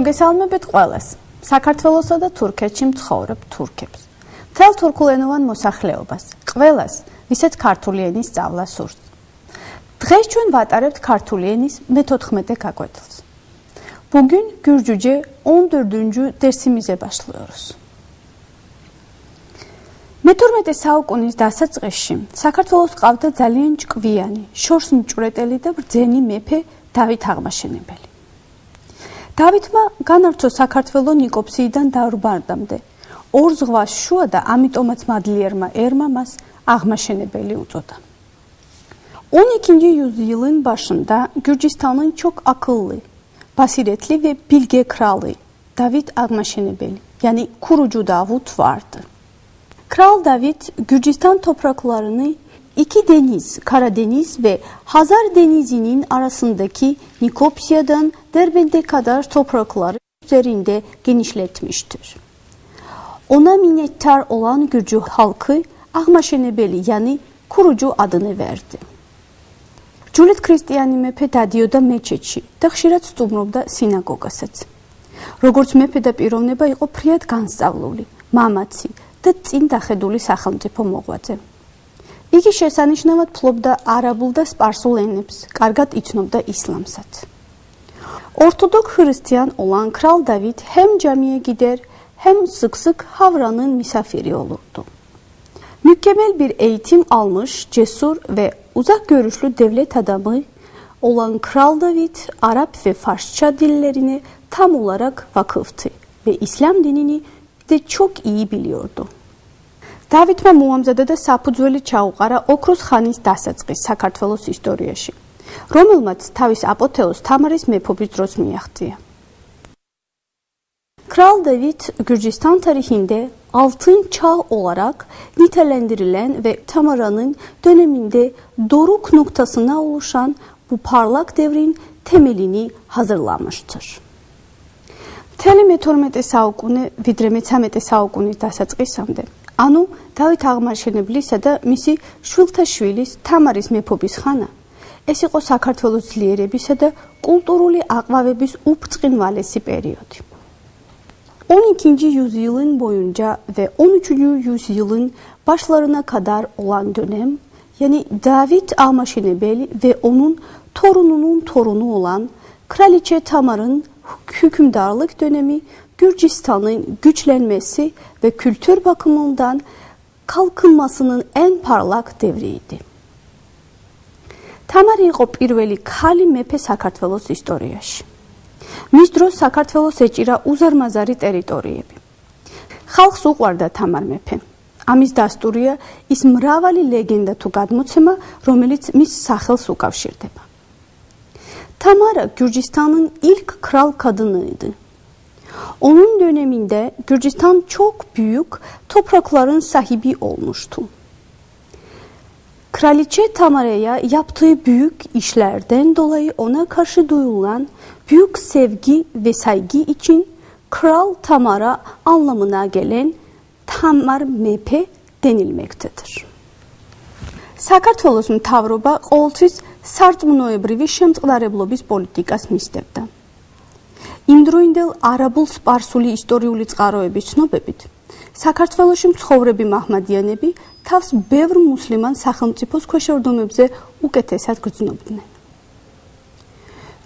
მოგესალმებით ყველას. საქართველოსა და თურქეთში მცხოვრებ თურქებს. თელ თურქულენოვან მოსახლეობას, ყველას, ვისაც ქართული ენის სწავლა სურს. დღეს ჩვენ ვატარებთ ქართული ენის მე-14 გაკვეთილს. Bugün Gürcüce 14-cü dersimize başlıyoruz. მე-12 საუკუნის დასაწყისში საქართველოს ყავდა ძალიან ჭკვიანი, შორს მჭვრეტელი და ბრძენი მეფე დავით აღმაშენებელი. დავითმა განარჩო საქართველოს ნიკოფსიიდან დაურბანდამდე. ორ ზღვას შუა და ამიტომაც მადლიერმა ერმა მას აღმაშენებელი უწოდა. 12. yüzyılın başında Gürcistan'ın çok akıllı, basiretli ve bilge kralı David Agmaşenebeli yani kurucu Davut vardı. Kral David Gürcistan topraklarını iki deniz, Karadeniz ve Hazar Denizi'nin arasındaki Nikopsya'dan Derbent'e kadar toprakları üzerinde genişletmiştir. Ona minnettar olan Gürcü halkı Ahmaşenebeli yani kurucu adını verdi. ჯულეთ ქრისტიანი მეფე დადიოდა მეჩეთში და ხშირად სტუმრობდა სინაგოგასაც. როგორც მეფე და პიროვნება იყო ფრიად განსწავლული, მამაცი და წინ დახედული სახელმწიფო მოღვაწე. იგი შესანიშნავად ფლობდა არაბულ და სპარსულ ენებს, კარგად იცნობდა ისლამსაც. Ortodok Hristiyan olan Kral David hem camiye gider hem sık sık Havran'ın misafiri olurdu. Mükemmel bir eğitim almış, cesur ve uzak görüşlü devlet adamı olan Kral David Arap ve Farsça dillerini tam olarak vakıftı ve İslam dinini de çok iyi biliyordu. დავითმა მოამზადა და საფუძველი ჩაუყარა ოქროს ხანის დასაწყის საქართველოს ისტორიაში, რომელმაც თავის აპოთეოს თამარის მეფობის დროს მიაღწია. Kral David Gürcistan tarihinde altın çağ olarak nitelendirilen ve Tamara'nın döneminde doruk noktasına oluşan bu parlak devrin temelini hazırlamıştır. მთელი მე-12 საუკუნე ვიდრე მე-13 საუკუნის დასაწყისამდე ანუ დავით აღმაშენებლისა და მისი შვილთა შვილის თამარის მეფობის ხანა ეს იყო საქართველოს ძლიერებისა და კულტურული აყვავების უბწყინვალესი პერიოდი. 12. yüzyılın boyunca ve 13. yüzyılın başlarına kadar olan dönem yani David Amaşenebeli ve onun torununun torunu olan Kraliçe Tamar'ın hükümdarlık dönemi Gürcistan'ın güçlenmesi ve kültür bakımından kalkınmasının en parlak devriydi. თამარი იყო პირველი ქალი მეფე საქართველოს ისტორიაში. მის დროს საქართველოს ეჭირა უზარმაზარი ტერიტორიები. ხალხს უყვარდა თამარ მეფე. ამის დასტურია ის მრავალი ლეგენდა თუ გადმოცემა, რომელიც მის სახელს უკავშირდება. Tamara Gürcistan'ın ilk kral kadınıydı. Onun döneminde Gürcistan çok büyük toprakların sahibi olmuştu. Kraliçe Tamara'ya yaptığı büyük işlerden dolayı ona karşı duyulan büyük sevgi ve saygı için Kral Tamara anlamına gelen Tamar Mepe denilmektedir. საქართველოს მთავრობა ყოველთვის სარწმუნოებრივი შემწყნარებლობის პოლიტიკას მისდევდა. იმდროინდელ არაბულ სპარსული ისტორიული წყაროების ცნობებით საქართველოში მცხოვრები მაჰმადიანები თავს ბევრ მუსლიმან სახელმწიფოს ქვეშევრდომებზე უკეთესად გრძნობდნენ.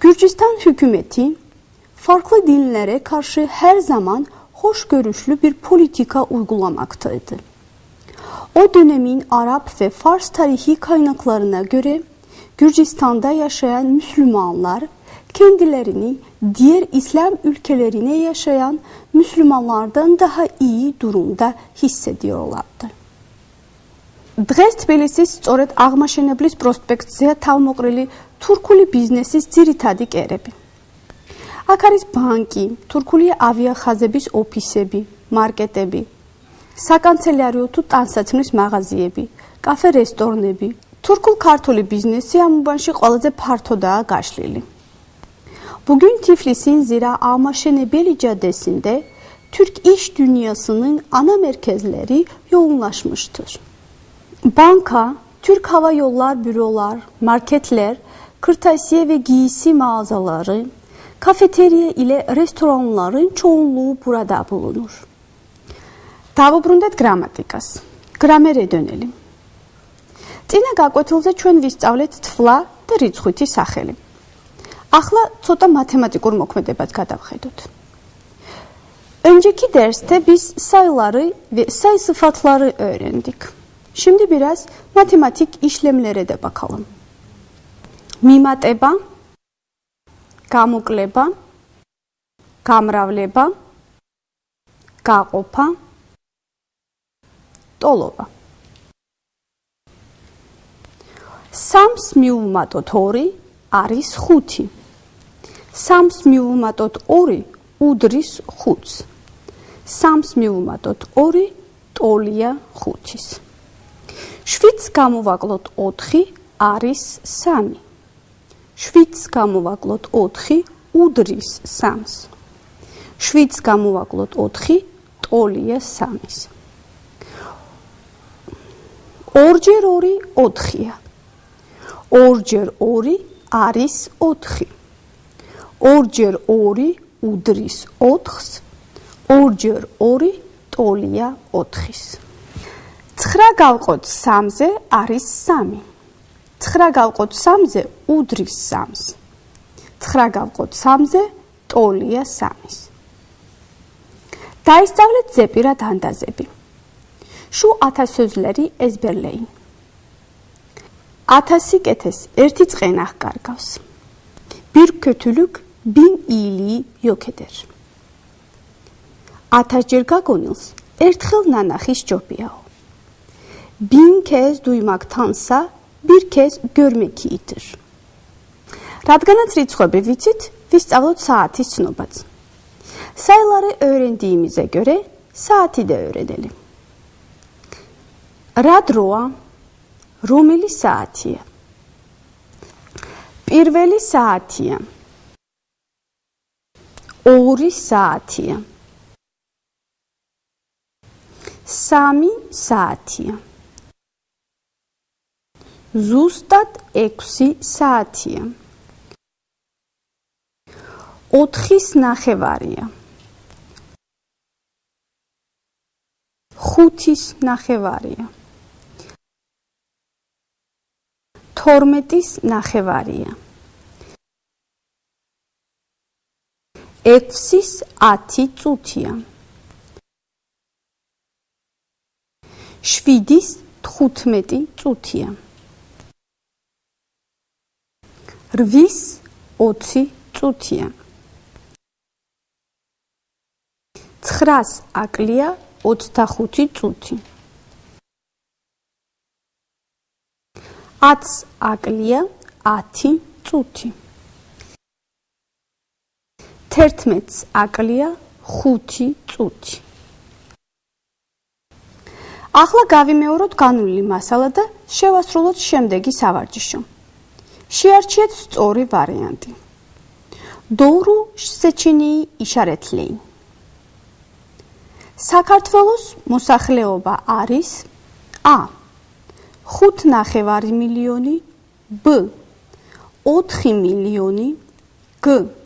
Gürcistan hükümeti farklı dinlere karşı her zaman hoşgörüşlü bir politika uygulamaktaydı. O dönemin Arap ve Fars tarihi kaynaklarına göre Gürcistan'da yaşayan Müslümanlar kendilerini diğer İslam ülkelerine yaşayan Müslümanlardan daha iyi durumda hissediyorlardı. დღეს თბილისის სწორედ აღმაშენებლის პროსპექტზეა თავმოყრილი თურქული ბიზნესის ძირითადი კერები. აქ არის ბანკი, თურქული ავიახაზების ოფისები, მარკეტები, საკანცელერიო თუ ტანსაცმლის მაღაზიები, კაფე-რესტორნები. თურქულ-ქართული ბიზნესი ამ უბანში ყველაზე ფართოდაა gashლილი. Bugün Tiflis'in Zira Amaşenebeli Caddesi'nde Türk iş dünyasının ana merkezleri yoğunlaşmıştır. Banka, Türk Hava Yollar bürolar, marketler, kırtasiye ve giysi mağazaları, kafeteriya ile restoranların çoğunluğu burada bulunur. დავუბრუნდეთ გრამატიკას. გრამერე დონელი. წინა გაკვეთილზე ჩვენ ვისწავლეთ თვლა და რიცხვითი სახელი. ახლა ცოტა მათემატიკურ მოქმედებად გადავხედოთ. Önceki derste biz sayıları ve sayı sıfatları öğrendik. Şimdi biraz matematik işlemlere de bakalım. მიმატება, გამოკლება, გამრავლება, გაყოფა, ტოლობა. სამს მიუმატოთ 2 არის 5. სამს მიუმატოთ 2 უდრის 5-ს. სამს მიუმატოთ 2 ტოლია 5-ის. 7-ს გამოვაკლოთ 4 არის 3. 7-ს გამოვაკლოთ 4 უდრის 3-ს. 7-ს გამოვაკლოთ 4 ტოლია 3-ის. 2ჯერ 2 4-ია. 2ჯერ 2 არის 4. 2ჯერ 2 უდრის 4-ს. 2ჯერ 2 ტოლია 4-ის. 9 გავყოთ 3-ზე არის 3. 9 გავყოთ 3-ზე უდრის 3-ს. 9 გავყოთ 3-ზე ტოლია 3-ის. დაისწავლეთ ზეპირად ანდაზები. შუ ათასოზლერი ezberleyin. Atası ketes erti çıqenaq qarqavs. Bir kötülük bin iyiliği yok eder. Atacır qagonils ertxil nanaxis çopiyav. Bin kez duymaktansa bir kez görmek iyidir. Radganat ritsxobi vitsit vistavlot saati snobat. Sayıları öğrendiğimize göre saati de öğrenelim. რა დროა? რომელი საათია? პირველი საათია. ორი საათია. სამი საათია. ზუსტად 6 საათია. 4-ის ნახევარია. 5-ის ნახევარია. 12-ის ნახევარია. 6-ის 10 წუთია. 7-ის 15 წუთია. 8-ის 20 წუთია. 9-ს აკლია 25 წუთი. 10 აკლია 10 წუთი. 11 აკლია 5 წუთი. ახლა გავიმეოროთ განული მასალა და შევასრულოთ შემდეგი სავარჯიშო. შეარჩიეთ სწორი ვარიანტი. დოურუ შეჩინი იშარეთლეი. საქართველოს მოსახლეობა არის ა 5 ნახევარი მილიონი ბ 4 მილიონი გ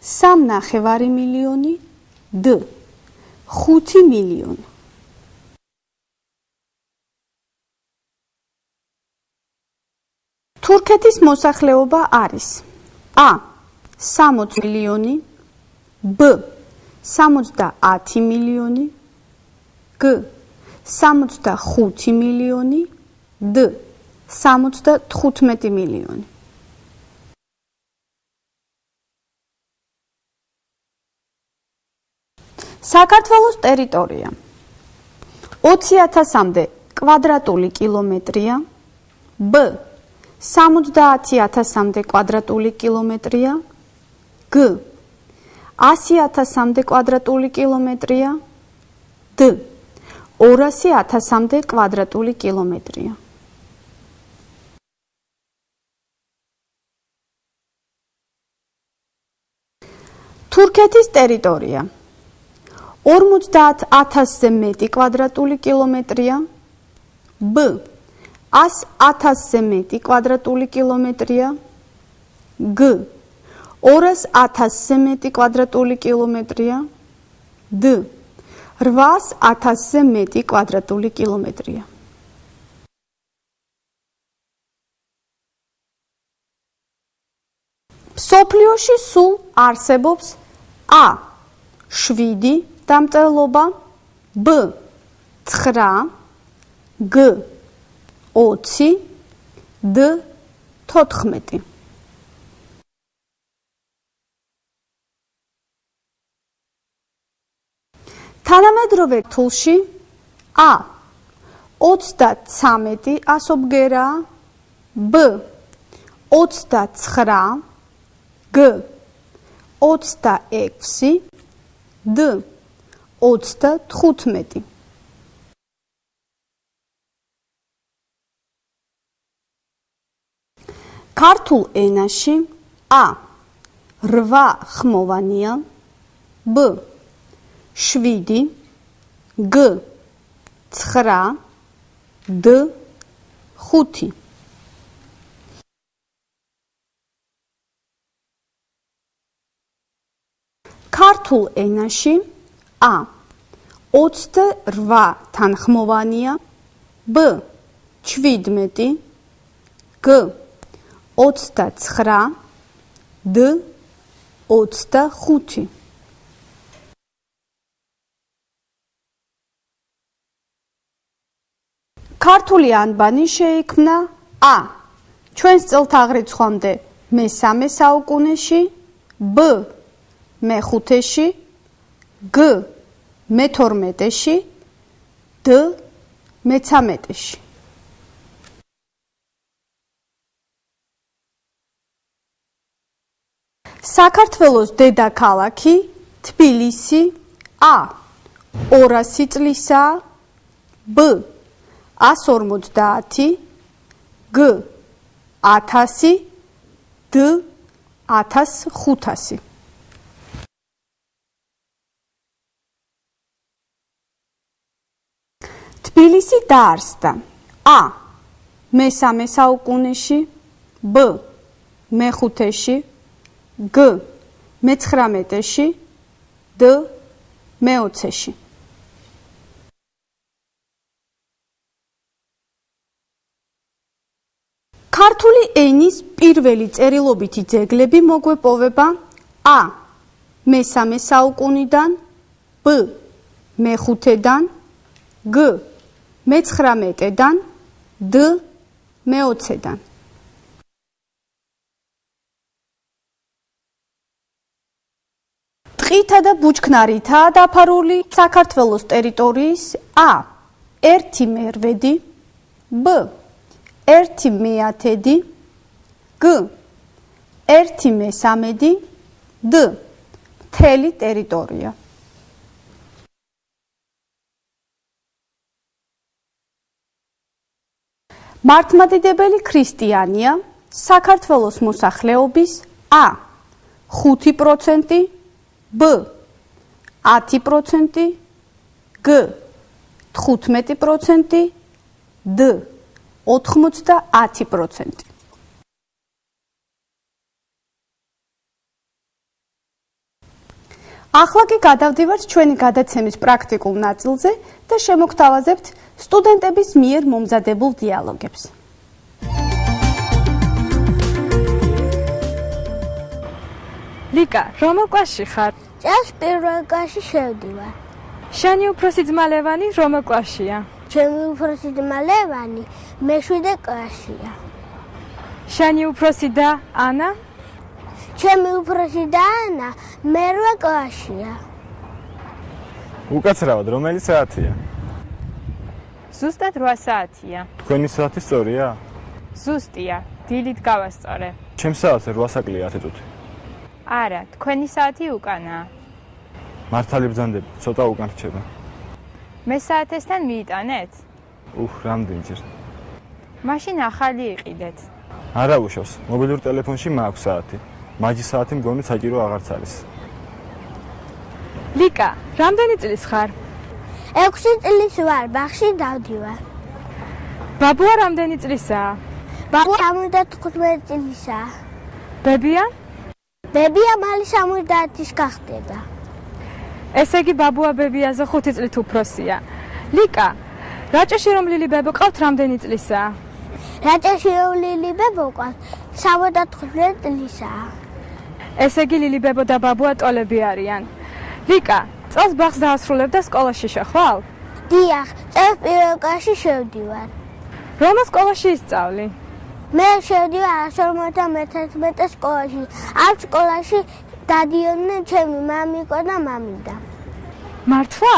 3 ნახევარი მილიონი დ 5 მილიონი თურქეთის მოსახლეობა არის ა 60 მილიონი ბ 70 მილიონი გ 65 მილიონი D 75 მილიონი. საქართველოს ტერიტორია 20000-მდე კვადრატული კილომეტრია. B 70000-მდე კვადრატული კილომეტრია. G 100000-მდე კვადრატული კილომეტრია. D 200000-მდე კვადრატული კილომეტრია. თურქეთის ტერიტორია 50000-ზე მეტი კვადრატული კილომეტრია. B 100000-ზე მეტი კვადრატული კილომეტრია. G 200000-ზე მეტი კვადრატული კილომეტრია? D 800000-ზე მეტი კვადრატული კილომეტრია. სოფლიოში სულ არსებობს A 7 დამწერლობა, B 9, G 20, D 14. თანამედროვე თულში A 33 ასობგერა B 29 G 26 D 35 ქართულ ენაში A 8 ხმოვანია B 7 G 9 D 5 ქართულ ენაში A 28 თანხმოვანია B 17 G 29 D 25 ქართული ანბანი შეიქმნა. A ჩვენს წელთაღრიცხვამდე მე-3 საუკუნეში. B მე-5-ში G მე-12-ში D მე-13-ში საქართველოს დედაქალაქი თბილისი A 200 წლისაა B 150 G 1000 D 1500 თბილისი დაარსდა. A მე-3 საუკუნეში B მე-5-ში G მე-19-ში D მე-20-ში ქართული ენის პირველი წერილობითი ძეგლები მოგვეპოვება A მე-3 საუკუნიდან B მე-5-დან G მე-19-დან D მე-20-დან ტყითა და ბუჩქნარითაა დაფარული საქართველოს ტერიტორიის A 1 მერვედი B 1 მეათედი G 1 მესამედი D მთელი ტერიტორია მართლმადიდებელი ქრისტიანია საქართველოს მოსახლეობის A 5% B 10% G 15% D 90%. ახლა კი გადავდივართ ჩვენი გადაცემის პრაქტიკულ ნაწილზე და შემოგთავაზებთ სტუდენტების მიერ მომზადებულ დიალოგებს. ლიკა, რომელ კლასში ხარ? წელს პირველ კლასში შევდივარ. შენი უფროსი ძმა ლევანი რომელ კლასშია? ჩემი უფროსი ძმა ლევანი მეშვიდე კლასია. შენი უფროსი და ანა? ჩემი უფროსი და ანა მერვე კლასია. უკაცრავად რომელი საათია? ზუსტად 8 საათია. თქვენი საათი სწორია? ზუსტია, დილით გავასწორე. ჩემ საათზე 8 საკლია 10 წუთი. არა, თქვენი საათი უკანაა. მართალი ბრძანდები, ცოტა უკან რჩება. მე საათესთან მიიტანეთ? უх, რამდენჯერ? მაშინ ახალი იყიდეთ. არა უშავს, მობილურ ტელეფონში მაქვს საათი. მაჯი საათი მგონი საჭირო აღარც არის. ლიკა, რამდენი წლის ხარ? 6 წლის ვარ, ბაღში დავდივარ. ბაბუა რამდენი წლისაა? ბაბუა 15 წლისაა. ბებია? ბებია მალე 70-ის გახდება. ესე იგი ბაბუა ბებიაზე 5 წლით უფროსია. ლიკა, რაჭაში რომ ლილი ბებო ყავთ რამდენი წლისაა? რაჭაში როვლილი ბებო ყავს 75 წლისაა. ესე იგი ლილი ბებო და ბაბუა ტოლები არიან. ლიკა, წელს ბაღს დაასრულებ და სკოლაში შეხვალ? დიახ, წელს პირველ კლასში შევდივარ. რომელ სკოლაში ისწავლი? მე შევდივარ 111 სკოლაში. ამ სკოლაში დადიოდნენ ჩემი მამიკო და მამიდა. მართლა?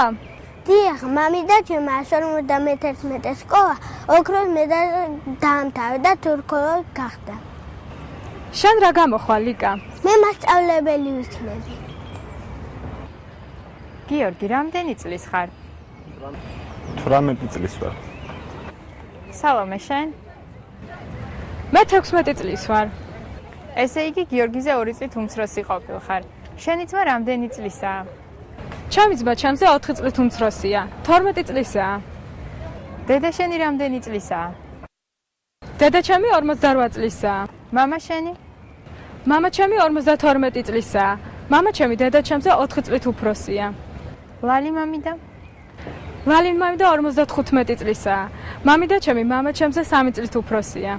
დიახ, მამი და ჩემი 111 სკოლა ოქროს მედალზე დაამთავრა და თურქოლოგი გახდა. შენ რა გამოხვალ ლიკა? მე მასწავლებელი ვიქნები. გიორგი, რამდენი წლის ხარ? 18 წლის ვარ. სალომე, შენ? მე 16 წლის ვარ. ესე იგი გიორგიზე 2 წლით უმცროსი ყოფილხარ. შენი ძმა რამდენი წლისაა? ჩემი ძმა ჩემზე 4 წლით უმცროსია. 12 წლისაა. დედა შენი რამდენი წლისაა? დედა ჩემი 48 წლისაა. მამა შენი? მამა ჩემი 52 წლისაა. მამა ჩემი დედა ჩემზე 4 წლით უფროსია. ლალი მამიდა? ლალი მამიდა 55 წლისაა. მამი და ჩემი მამა ჩემზე 3 წლით უფროსია.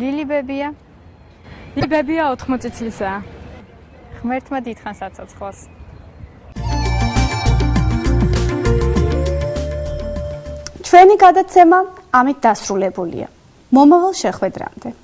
ლილი ბებია? ლილი ბებია 80 წლისაა. ღმერთმა დიდხანს აცოცხლოს. ჩვენი გადაცემა ამით დასრულებულია. მომავალ შეხვედრამდე.